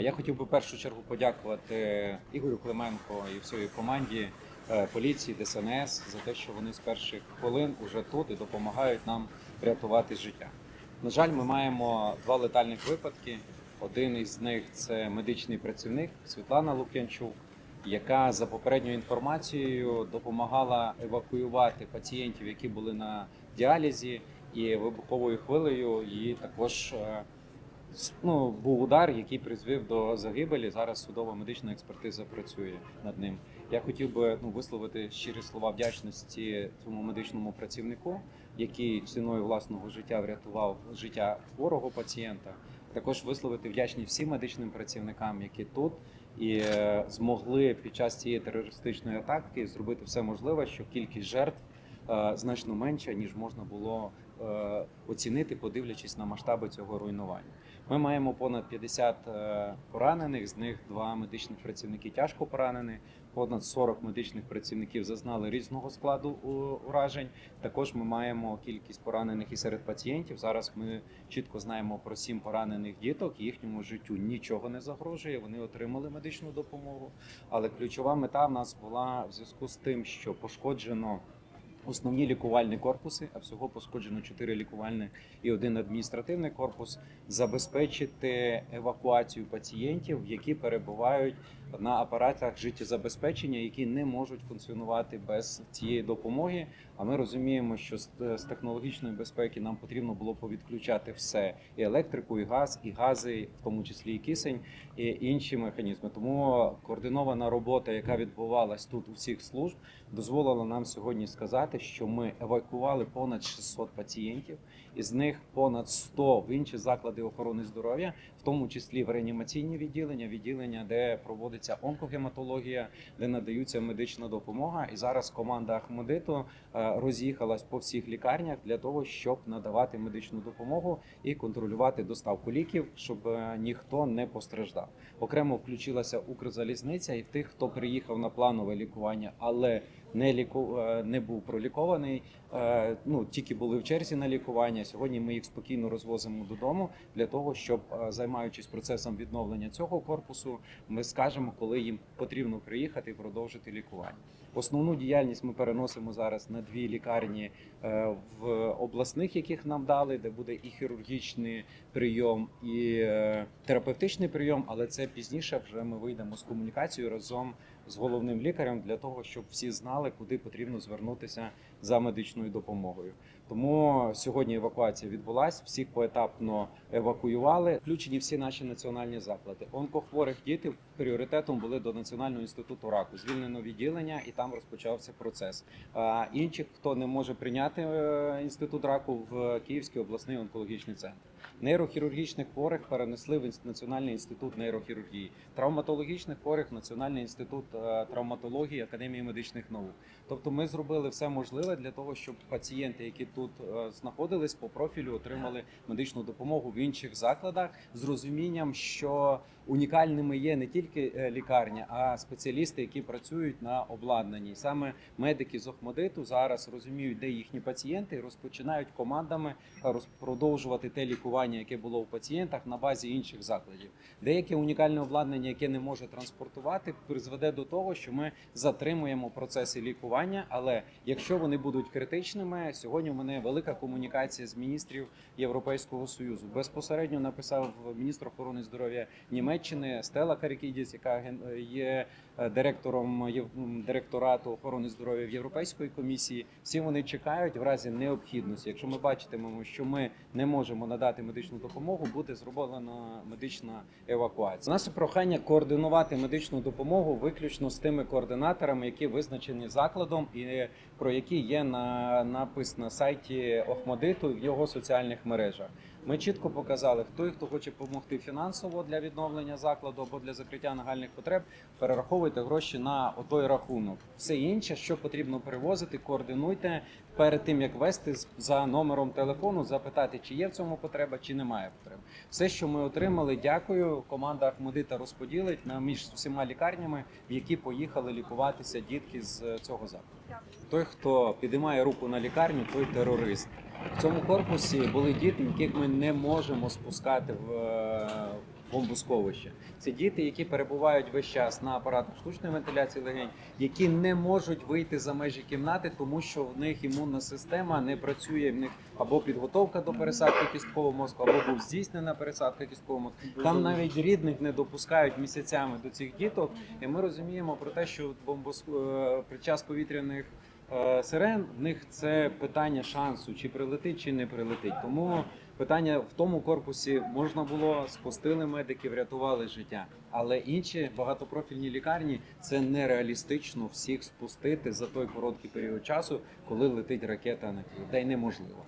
Я хотів би в першу чергу подякувати Ігорю Клименко і всій команді е, поліції, ДСНС за те, що вони з перших хвилин уже тут і допомагають нам рятувати життя. На жаль, ми маємо два летальних випадки. Один із них це медичний працівник Світлана Лук'янчук, яка за попередньою інформацією допомагала евакуювати пацієнтів, які були на діалізі, і вибуховою хвилею її також е, ну, був удар, який призвів до загибелі. Зараз судова медична експертиза працює над ним. Я хотів би ну, висловити щирі слова вдячності цьому медичному працівнику, який ціною власного життя врятував життя хворого пацієнта. Також висловити вдячність всім медичним працівникам, які тут і е, змогли під час цієї терористичної атаки зробити все можливе, щоб кількість жертв е, значно менша, ніж можна було оцінити, подивлячись на масштаби цього руйнування. Ми маємо понад 50 е, поранених, з них два медичних працівники тяжко поранені. Понад 40 медичних працівників зазнали різного складу уражень. Також ми маємо кількість поранених і серед пацієнтів. Зараз ми чітко знаємо про сім поранених діток. Їхньому життю нічого не загрожує. Вони отримали медичну допомогу. Але ключова мета в нас була в зв'язку з тим, що пошкоджено. Основні лікувальні корпуси, а всього пошкоджено 4 лікувальні і один адміністративний корпус, забезпечити евакуацію пацієнтів, які перебувають на апаратах життєзабезпечення, які не можуть функціонувати без цієї допомоги. А ми розуміємо, що з, технологічної безпеки нам потрібно було повідключати все: і електрику, і газ, і гази, в тому числі і кисень, і інші механізми. Тому координована робота, яка відбувалась тут у всіх служб, дозволила нам сьогодні сказати, що ми евакували понад 600 пацієнтів, із них понад 100 в інші заклади охорони здоров'я, в тому числі в реанімаційні відділення, відділення, де проводиться онкогематологія, де надаються медична допомога. І зараз команда Ахмедиту е, роз'їхалась по всіх лікарнях для того, щоб надавати медичну допомогу і контролювати доставку ліків, щоб е, ніхто не постраждав. Окремо включилася Укрзалізниця, і тих, хто приїхав на планове лікування, але не ліку... е, не був пролікований. е, Ну тільки були в черзі на лікування. Сьогодні ми їх спокійно розвозимо додому для того, щоб е, займаючись процесом відновлення цього корпусу, ми скажемо, коли їм потрібно приїхати і продовжити лікування. Основну діяльність ми переносимо зараз на дві лікарні е, в обласних, яких нам дали, де буде і хірургічний прийом, і е, терапевтичний прийом. Але це пізніше вже ми вийдемо з комунікацією разом з головним лікарем для того, щоб всі знали, куди потрібно звернутися за медичною допомогою. Тому сьогодні евакуація відбулась, всіх поетапно евакуювали. Включені всі наші національні заклади. Онкохворих дітей пріоритетом були до Національного інституту раку. Звільнено відділення, і там розпочався процес. А інших, хто не може прийняти е, інститут раку в Київський обласний онкологічний центр. Нейрохірургічних хворих перенесли в Національний інститут нейрохірургії, травматологічних хворих в Національний інститут е, травматології Академії медичних наук. Тобто, ми зробили все можливе для того, щоб пацієнти, які тут е, знаходились по профілю, отримали медичну допомогу інших закладах з розумінням, що унікальними є не тільки е, лікарня, а спеціалісти, які працюють на обладнанні. Саме медики з Охмадиту зараз розуміють, де їхні пацієнти, і розпочинають командами роз- продовжувати те лікування, яке було у пацієнтах на базі інших закладів. Деяке унікальне обладнання, яке не може транспортувати, призведе до того, що ми затримуємо процеси лікування. Але якщо вони будуть критичними, сьогодні у мене велика комунікація з міністрів Європейського союзу. Безпосередньо написав міністр охорони здоров'я Німеччини Стела Карікідіс, яка є е, директором директорату охорони здоров'я в Європейської комісії. Всі вони чекають в разі необхідності. Якщо ми бачитимемо, що ми не можемо надати медичну допомогу, буде зроблена медична евакуація. Наше прохання координувати медичну допомогу виключно з тими координаторами, які визначені закладом, і про які є на напис на сайті Охмадиту в його соціальних мережах. Ми чітко показали, хто хто хоче допомогти фінансово для відновлення закладу або для закриття нагальних потреб. Перераховуйте гроші на отой рахунок. Все інше, що потрібно перевозити, координуйте перед тим, як вести за номером телефону, запитати, чи є в цьому потреба, чи немає потреби. Все, що ми отримали, дякую. Команда Ахмедита розподілить на між всіма лікарнями, в які поїхали лікуватися дітки з е, цього закладу. Той, хто підіймає руку на лікарню, той терорист. В цьому корпусі були діти, яких ми не можемо спускати в, бомбосховище. Це діти, які перебувають весь час на апаратах штучної вентиляції легень, які не можуть вийти за межі кімнати, тому що в них імунна система не працює. В них або підготовка до пересадки кісткового мозку, або був здійснена пересадка кісткового мозку. Там навіть рідних не допускають місяцями до цих діток. І ми розуміємо про те, що бомбос... е, під час повітряних е, сирен в них це питання шансу, чи прилетить, чи не прилетить. Тому питання в тому корпусі можна було спустили медиків, врятували життя. Але інші багатопрофільні лікарні це нереалістично всіх спустити за той короткий період часу, коли летить ракета на Київ. Та й неможливо.